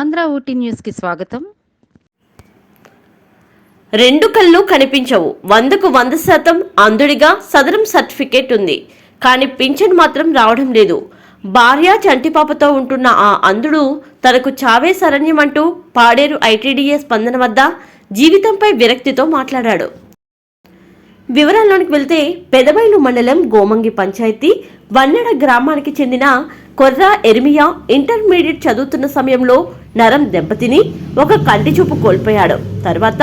ఆంధ్ర ఊటీ న్యూస్కి స్వాగతం. రెండు కళ్ళు కనిపించవు. వందకు వంద శాతం అంధుడిగా సదరం సర్టిఫికేట్ ఉంది. కానీ పింఛన్ మాత్రం రావడం లేదు. భార్య చంటిపాపతో ఉంటున్న ఆ అంధుడు తనకు చావే శరణ్యమంటూ పాడేరు ఐటీడీఏ స్పందన వద్ద జీవితంపై విరక్తితో మాట్లాడాడు. వివరాల్లోనికి వెళ్తే పెదబైలు మండలం గోమంగి పంచాయతీ వన్నెడ గ్రామానికి చెందిన కొర్రా ఎర్మియా ఇంటర్మీడియట్ చదువుతున్న సమయంలో నరం దెబ్బతిని ఒక కంటి చూపు కోల్పోయాడు. తర్వాత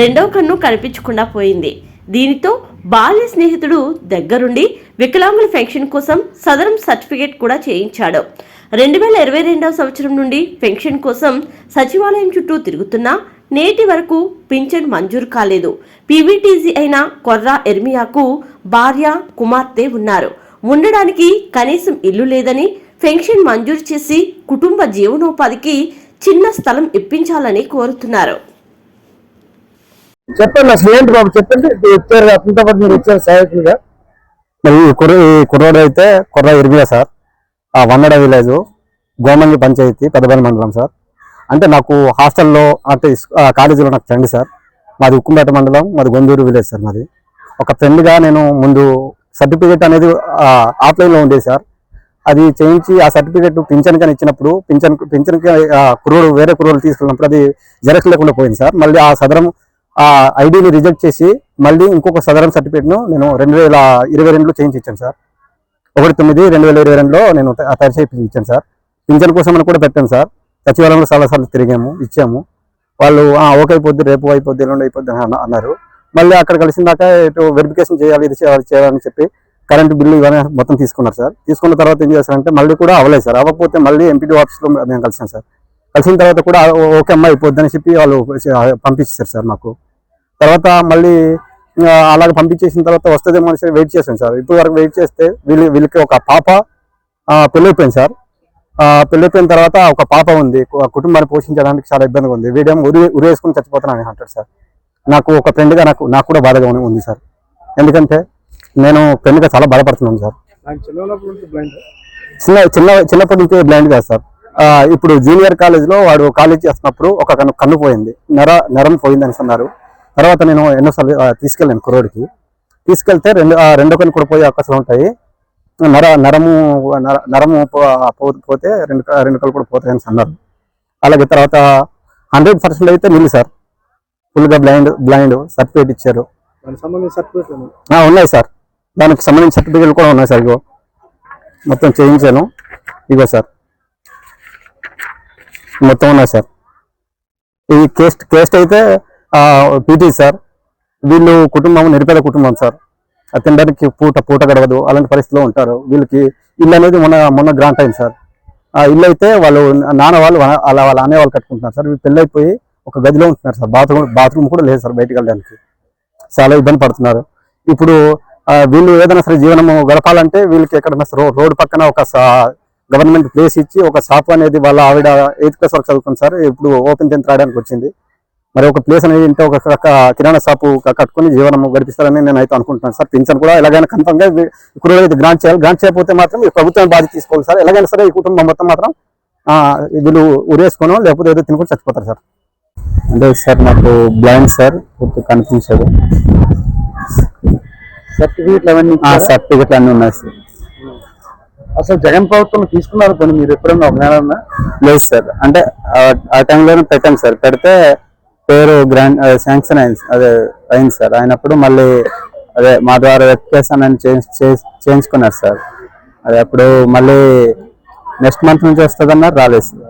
రెండో కన్ను కనిపించకుండా పోయింది. దీనితో బాల్య స్నేహితుడు దగ్గరుండి వికలాంగుల పెన్షన్ కోసం సదరం సర్టిఫికేట్ కూడా చేయించాడు. రెండు వేల ఇరవై రెండవ సంవత్సరం నుండి పెన్షన్ కోసం సచివాలయం చుట్టూ తిరుగుతున్నా నేటి వరకు పింఛన్ మంజూరు కాలేదు. పీవీటీసీ అయిన కొర్రా ఎర్మియాకు భార్య కుమార్తె ఉన్నారు. ఉండడానికి కనీసం ఇల్లు లేదని పెన్షన్ మంజూరు చేసి కుటుంబ జీవనోపాధికి చిన్న స్థలం ఇప్పించాలని కోరుతున్నారు. చెప్పండి అసలు ఏంటి బాబు చెప్పండి. వచ్చారు అతనితో పాటు మీరు వచ్చారు సహాయకులుగా మరి ఈ కుర్ర ఈ కుర్రోడు అయితే కుర్ర ఇరిమియా సార్. ఆ వన్నడ విలేజ్ గోమంగి పంచాయతీ పెద్దపల్లి మండలం సార్. అంటే నాకు హాస్టల్లో అంటే కాలేజీలో నాకు ఫ్రెండ్ సార్. మాది ఉక్కుంపేట మండలం మాది గొందూరు విలేజ్ సార్ మాది. ఒక ఫ్రెండ్గా నేను ముందు సర్టిఫికేట్ అనేది ఆఫ్లైన్లో ఉండేది సార్. అది చేయించి ఆ సర్టిఫికేట్ పింఛన్ కానీ ఇచ్చినప్పుడు పింఛన్ పింఛన్కి ఆ కుర్రోడు వేరే కుర్రోడు తీసుకున్నప్పుడు అది జెరక్స్ లేకుండా పోయింది సార్. మళ్ళీ ఆ సదరం ఆ ఐడిని రిజెక్ట్ చేసి మళ్ళీ ఇంకొక సదరం సర్టిఫికేట్ను నేను రెండు వేల ఇరవై రెండులో చేయించి ఇచ్చాను సార్. ఒకటి తొమ్మిది రెండు వేల ఇరవై రెండులో నేను తయారు చేయించి ఇచ్చాను సార్. పింఛన్ కోసం అని కూడా పెట్టాను సార్. సచివాలయంలో చాలాసార్లు తిరిగాము ఇచ్చాము. వాళ్ళు ఓకే అయిపోద్ది రేపు అయిపోద్ది ఎల్లుండి అయిపోద్ది అని అన్నారు. మళ్ళీ అక్కడ కలిసినాక ఇటు వెరిఫికేషన్ చేయాలి ఇది చేయాలి చేయాలని చెప్పి కరెంటు బిల్లు ఇవన్నీ మొత్తం తీసుకున్నారు సార్. తీసుకున్న తర్వాత ఏం చేశారంటే మళ్ళీ కూడా అవ్వలేదు సార్. అవ్వకపోతే మళ్ళీ ఎంపీడీ ఆఫీస్లో మేము కలిసాం సార్. కలిసిన తర్వాత కూడా ఓకే అమ్మా అయిపోద్ది అని చెప్పి వాళ్ళు పంపించారు సార్ మాకు. తర్వాత మళ్ళీ అలాగ పంపించేసిన తర్వాత వస్తుందేమో అని వెయిట్ చేశాం సార్. ఇప్పుడు వరకు వెయిట్ చేస్తే వీళ్ళు వీళ్ళకి ఒక పాప పెళ్ళైపోయింది సార్. పెళ్ళైపోయిన తర్వాత ఒక పాప ఉంది. కుటుంబాన్ని పోషించడానికి చాలా ఇబ్బందిగా ఉంది. వీడేమో ఉరి ఉరేసుకుని చచ్చిపోతానని అంటాడు సార్. నాకు ఒక ఫ్రెండ్గా నాకు నాకు కూడా బాధగా ఉంది- సార్. ఎందుకంటే నేను ఫ్రెండ్గా చాలా బాధపడుతున్నాను సార్. చిన్న చిన్న చిన్నప్పటి నుంచి బ్లైండ్ కాదు సార్. ఇప్పుడు జూనియర్ కాలేజ్లో వాడు కాలేజ్ చేస్తున్నప్పుడు ఒక కన్ను కన్ను పోయింది. నర నరం పోయింది అని అన్నారు. తర్వాత నేను ఎన్నోసార్లు తీసుకెళ్ళాను కుర్రోడికి. తీసుకెళ్తే రెండు రెండో కన్ను కూడా పోయే అవకాశాలు ఉంటాయి. నర నరము నర- నరము పోతే రెండు రెండు కళ్ళు కూడా పోతాయని అన్నారు. అలాగే తర్వాత హండ్రెడ్ పర్సెంట్ అయితే నిల్లు సార్. ఫుల్గా బ్లైండ్ బ్లైండ్ సర్టిఫికేట్ ఇచ్చారు. ఉన్నాయి సార్. దానికి సంబంధించిన సర్టిఫికేట్లు కూడా ఉన్నాయి సార్ ఇగో. మొత్తం చేయించాను. ఇగో సార్. మొత్తం ఉన్నాయి సార్. ఈ కేస్ట్ కేస్ట్ అయితే పీటీ సార్. వీళ్ళు కుటుంబం నిరుపేద కుటుంబం సార్. తినడానికి పూట పూట గడవదు. అలాంటి పరిస్థితిలో ఉంటారు. వీళ్ళకి ఇల్లు అనేది మొన్న మొన్న గ్రాంట్ అయింది సార్. ఆ ఇల్లు అయితే వాళ్ళు నాన్న వాళ్ళు అలా వాళ్ళ అనే వాళ్ళు కట్టుకుంటున్నారు సార్. వీళ్ళు పెళ్ళైపోయి ఒక గదిలో ఉంటున్నారు సార్. బాత్రూమ్ బాత్రూమ్ కూడా లేదు సార్ బయటకు వెళ్ళడానికి. చాలా ఇబ్బంది పడుతున్నారు. ఇప్పుడు వీళ్ళు ఏదైనా సరే జీవనము గడపాలంటే వీళ్ళకి ఎక్కడైనా సరే రోడ్డు పక్కన ఒక గవర్నమెంట్ ప్లేస్ ఇచ్చి ఒక షాప్ అనేది వాళ్ళ ఆవిడ ఎయిత్ క్లాస్ వరకు చదువుకుంది సార్. ఇప్పుడు ఓపెన్ టెన్త్ రాయడానికి వచ్చింది. మరి ఒక ప్లేస్ అనేది ఇంటే ఒక కిరాణా షాపు కట్టుకొని జీవనం గడిపిస్తారని నేను అయితే అనుకుంటున్నాను. సార్ పింఛన్ కూడా ఎలాగైనా కన్ఫర్మ్గా వీ- ఇప్పుడు అయితే గ్రాంట్ చేయాలి. గ్రాంట్ చేయకపోతే మాత్రం ఈ ప్రభుత్వం బాధ్యత తీసుకోవాలి సార్. ఎలాగైనా సరే ఈ కుటుంబం మొత్తం మాత్రం వీళ్ళు ఉరేసుకోను లేకపోతే ఏదో తినుకొని చచ్చిపోతారు సార్. అంటే సార్ నాకు బ్లైండ్ సార్ కనిపించదు. సర్టిఫికేట్లు అవన్నీ? సర్టిఫికెట్లు అన్ని ఉన్నాయి సార్. అసలు జగన్ ప్రభుత్వం తీసుకున్నారు కొన్ని మీరు ఎప్పుడన్నా ఒక నెల లేదు సార్. అంటే ఆ- ఆ టైంలోనే పెట్టాం సార్. పెడితే పేరు గ్రాండ్ శాంక్షన్ అయింది అదే అయింది సార్. అయినప్పుడు మళ్ళీ అదే మా ద్వారా వెరిఫికేషన్ అని చేంజ్ చేయించుకున్నారు సార్. అదే అప్పుడు మళ్ళీ నెక్స్ట్ మంత్ నుంచి వస్తుందన్నారు రాలేదు సార్.